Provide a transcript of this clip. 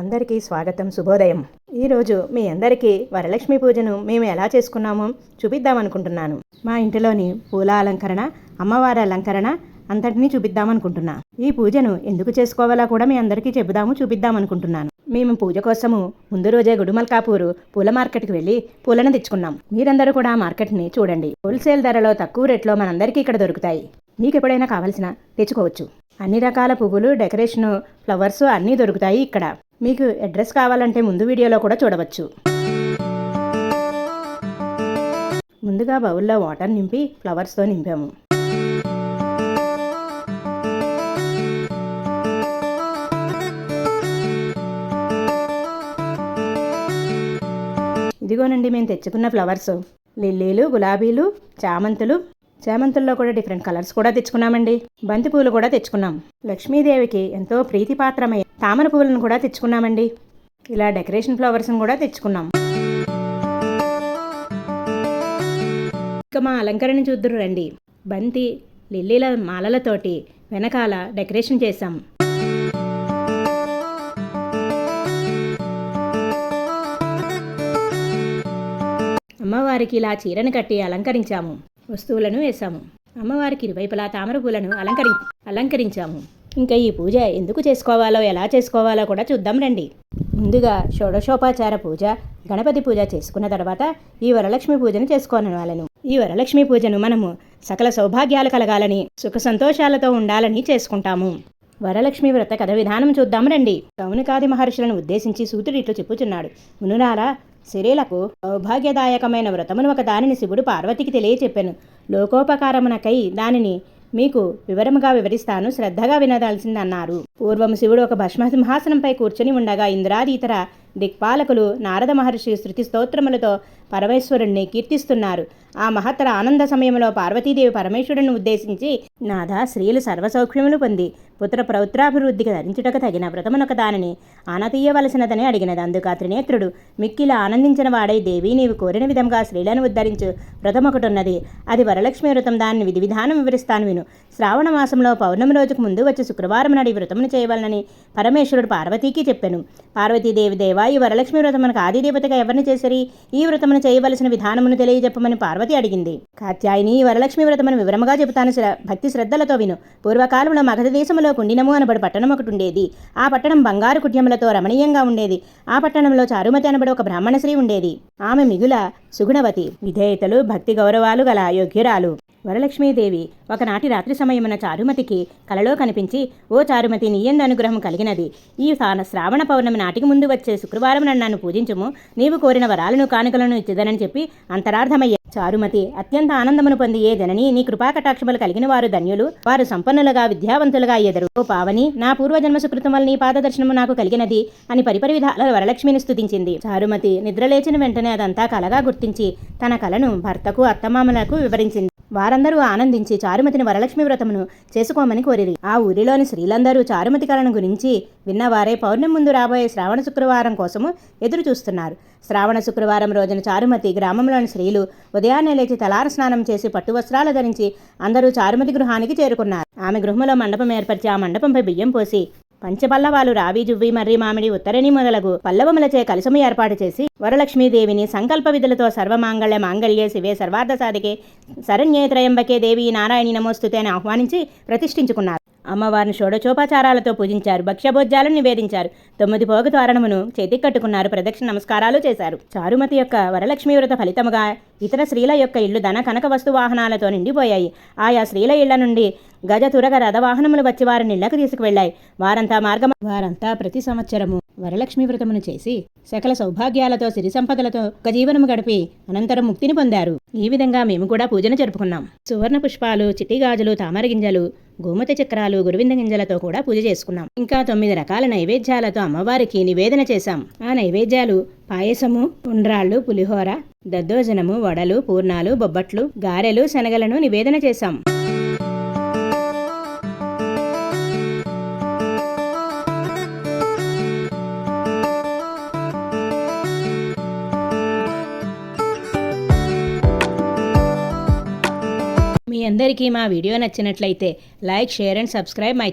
అందరికీ స్వాగతం శుభోదయం. ఈరోజు మీ అందరికీ వరలక్ష్మి పూజను మేము ఎలా చేసుకున్నామో చూపిద్దామనుకుంటున్నాను. మా ఇంటిలోని పూల అలంకరణ అమ్మవారి అలంకరణ అంతటినీ చూపిద్దామనుకుంటున్నా. ఈ పూజను ఎందుకు చేసుకోవాలో కూడా మీ అందరికీ చెబుదాము చూపిద్దామనుకుంటున్నాను. మేము పూజ కోసము ముందు రోజే గుడుమల్కాపూరు పూల మార్కెట్కి వెళ్ళి పూలను తెచ్చుకున్నాం. మీరందరూ కూడా ఆ మార్కెట్ని చూడండి. హోల్సేల్ ధరలో తక్కువ రేట్లో మనందరికీ ఇక్కడ దొరుకుతాయి. మీకు ఎప్పుడైనా కావలసిన తెచ్చుకోవచ్చు. అన్ని రకాల పువ్వులు డెకరేషను ఫ్లవర్స్ అన్నీ దొరుకుతాయి ఇక్కడ. మీకు అడ్రస్ కావాలంటే ముందు వీడియోలో కూడా చూడవచ్చు. ముందుగా బౌల్లో వాటర్ నింపి ఫ్లవర్స్తో నింపాము. ఇదిగోనండి మేము తెచ్చుకున్న ఫ్లవర్స్. లిల్లీలు గులాబీలు చామంతులు చామంతుల్లో కూడా డిఫరెంట్ కలర్స్ కూడా తెచ్చుకున్నామండి. బంతి పూలు కూడా తెచ్చుకున్నాం. లక్ష్మీదేవికి ఎంతో ప్రీతిపాత్రమై తామర పూలను కూడా తెచ్చుకున్నామండి. ఇలా డెకరేషన్ ఫ్లవర్స్ని కూడా తెచ్చుకున్నాం. ఇక మా అలంకరణ చూద్దరు రండి. బంతి లిల్లీల మాలలతోటి వెనకాల డెకరేషన్ చేశాం. అమ్మవారికి ఇలా చీరను కట్టి అలంకరించాము. వస్తువులను వేశాము. అమ్మవారికి ఇరువైపులా తామర పూలను అలంకరి అలంకరించాము. ఇంకా ఈ పూజ ఎందుకు చేసుకోవాలో ఎలా చేసుకోవాలో కూడా చూద్దాం రండి. ముందుగా షోడశోపాచార పూజ గణపతి పూజ చేసుకున్న తర్వాత ఈ వరలక్ష్మి పూజను చేసుకోనని వాళ్ళను ఈ వరలక్ష్మి పూజను మనము సకల సౌభాగ్యాలు కలగాలని సుఖ సంతోషాలతో ఉండాలని చేసుకుంటాము. వరలక్ష్మి వ్రత కథ విధానం చూద్దాం రండి. కౌనికాది మహర్షులను ఉద్దేశించి సూతుడు ఇట్లు చెప్పుచున్నాడు. మునురారా శరీలకు సౌభాగ్యదాయకమైన వ్రతమును ఒక దానిని శివుడు పార్వతికి తెలియచెప్పాను. లోకోపకారమునకై దానిని మీకు వివరముగా వివరిస్తాను. శ్రద్ధగా వినదాల్సిందన్నారు. పూర్వం శివుడు ఒక భస్మ సింహాసనంపై కూర్చొని ఉండగా ఇంద్రాది ఇతర దిక్పాలకులు నారద మహర్షి శృతి స్తోత్రములతో పరమేశ్వరుణ్ణి కీర్తిస్తున్నారు. ఆ మహత్తర ఆనంద సమయంలో పార్వతీదేవి పరమేశ్వరుని ఉద్దేశించి నాథ స్త్రీలు సర్వసౌఖ్యములు పొంది పుత్ర ప్రౌత్రాభివృద్ధికి ధరించుటకు తగిన వ్రతమునొక దానిని ఆనతీయవలసినదని అడిగినది. అందుకు త్రినేత్రుడు మిక్కిలా ఆనందించిన వాడై దేవి నీవు కోరిన విధంగా స్త్రీలను ఉద్ధరించు. వ్రతం ఒకటున్నది అది వరలక్ష్మి వ్రతం దానిని విధి విధానం వివరిస్తాను విను. శ్రావణ మాసంలో పౌర్ణమి రోజుకు ముందు వచ్చి శుక్రవారం నాడు ఈ వ్రతమును చేయవలనని పరమేశ్వరుడు పార్వతీకి చెప్పాను. పార్వతీదేవి దేవా ఈ వరలక్ష్మి వ్రతమునకు ఆదిదేవతగా ఎవరిని చేసరి? ఈ వ్రతమును చేయవలసిన విధానమును తెలియజెప్పమని పార్వతి అడిగింది. కాత్యాయని వరలక్ష్మి వ్రతమును వివరముగా చెబుతాను శ్ర- భక్తి శ్రద్ధలతో విను. పూర్వకాలంలో మగధ దేశంలో కుండినము అనబడి పట్టణం ఒకటి ఉండేది ఆ పట్టణం బంగారు కుట్యములతో రమణీయంగా ఉండేది. ఆ పట్టణంలో చారుమతి అనబడి ఒక బ్రాహ్మణశ్రీ ఉండేది. ఆమె మిగుల సుగుణవతి. విధేయతలు భక్తి గౌరవాలు గల యోగ్యురాలు వరలక్ష్మీదేవి ఒకనాటి రాత్రి సమయమున చారుమతికి కలలో కనిపించి ఓ చారుమతి నీయందు అనుగ్రహం కలిగినది. ఈ శ్రావణ పౌర్ణమి నాటికి ముందు వచ్చే శుక్రవారం నన్ను నన్ను పూజించుము. నీవు కోరిన వరాలను కానుకలను ఇచ్చిదనని చెప్పి అంతరార్థమయ్య చారుమతి అత్యంత ఆనందమును పొంది ఏ జనని నీ కృపాకటాక్షములు కలిగిన వారు ధన్యులు. వారు సంపన్నులుగా విద్యావంతులుగా అయ్యెదరు ఓ పావని నా పూర్వజన్మ సుకృతం వల్ల నీ పాదదర్శనము నాకు కలిగినది అని పరిపరి విధాల వరలక్ష్మిని స్థుతించింది చారుమతి నిద్రలేచిన వెంటనే అదంతా కలగా గుర్తించి తన కలను భర్తకు అత్తమామలకు వివరించింది. వారందరూ ఆనందించి చారుమతిని వరలక్ష్మి వ్రతమును చేసుకోమని కోరిరి. ఆ ఊరిలోని స్త్రీలందరూ చారుమతి కళను గురించి విన్నవారే పౌర్ణమి ముందు రాబోయే శ్రావణ శుక్రవారం కోసము ఎదురు చూస్తున్నారు. శ్రావణ శుక్రవారం రోజున చారుమతి గ్రామంలోని స్త్రీలు ఉదయాన్నే లేచి తలార స్నానం చేసి పట్టు వస్త్రాలు ధరించి అందరూ చారుమతి గృహానికి చేరుకున్నారు. ఆమె గృహంలో మండపం ఏర్పరిచి ఆ మండపంపై బియ్యం పోసి పంచపల్లవాలు రావి జువ్వి మర్రి మామిడి ఉత్తరణి మొదలగు పల్లవములచే కలుసము ఏర్పాటు చేసి వరలక్ష్మీదేవిని సంకల్ప విధులతో సర్వమాంగళ్య మాంగళ్యే శివే సర్వార్థ సాధికే శరణ్యే త్రయంబకే దేవి నారాయణి నమోస్తుతే అని ఆహ్వానించి ప్రతిష్ఠించుకున్నారు. అమ్మవారిని షోడచోపాచారాలతో పూజించారు. భక్ష్యభోజ్యాలను నివేదించారు. తొమ్మిది పోగు తోరణమును చేతికి కట్టుకున్నారు ప్రదక్షిణ నమస్కారాలు చేశారు. చారుమతి యొక్క వరలక్ష్మి వ్రత ఫలితముగా ఇతర స్త్రీల యొక్క ఇళ్ళు ధన కనక వస్తు వాహనాలతో నిండిపోయాయి. ఆయా స్త్రీల ఇళ్ళ నుండి గజ తురగ రథవాహనములు వచ్చి వారిని ఇళ్ళకు తీసుకువెళ్ళాయి వారంతా మార్గం వారంతా ప్రతి సంవత్సరము వరలక్ష్మి వ్రతమును చేసి సకల సౌభాగ్యాలతో సిరి సంపదలతో ఒక జీవనము గడిపి అనంతరం ముక్తిని పొందారు. ఈ విధంగా మేము కూడా పూజను జరుపుకున్నాం. సువర్ణ పుష్పాలు చిట్టి గాజులు తామర గింజలు గోమతి చక్రాలు గురువింద గింజలతో కూడా పూజ చేసుకున్నాం. ఇంకా తొమ్మిది రకాల నైవేద్యాలతో అమ్మవారికి నివేదన చేశాం. ఆ నైవేద్యాలు పాయసము ఉండ్రాళ్ళు పులిహోర దద్దోజనము వడలు పూర్ణాలు బొబ్బట్లు గారెలు శనగలను నివేదన చేశాం. అందరికీ మా వీడియో నచ్చినట్లయితే like share and subscribe my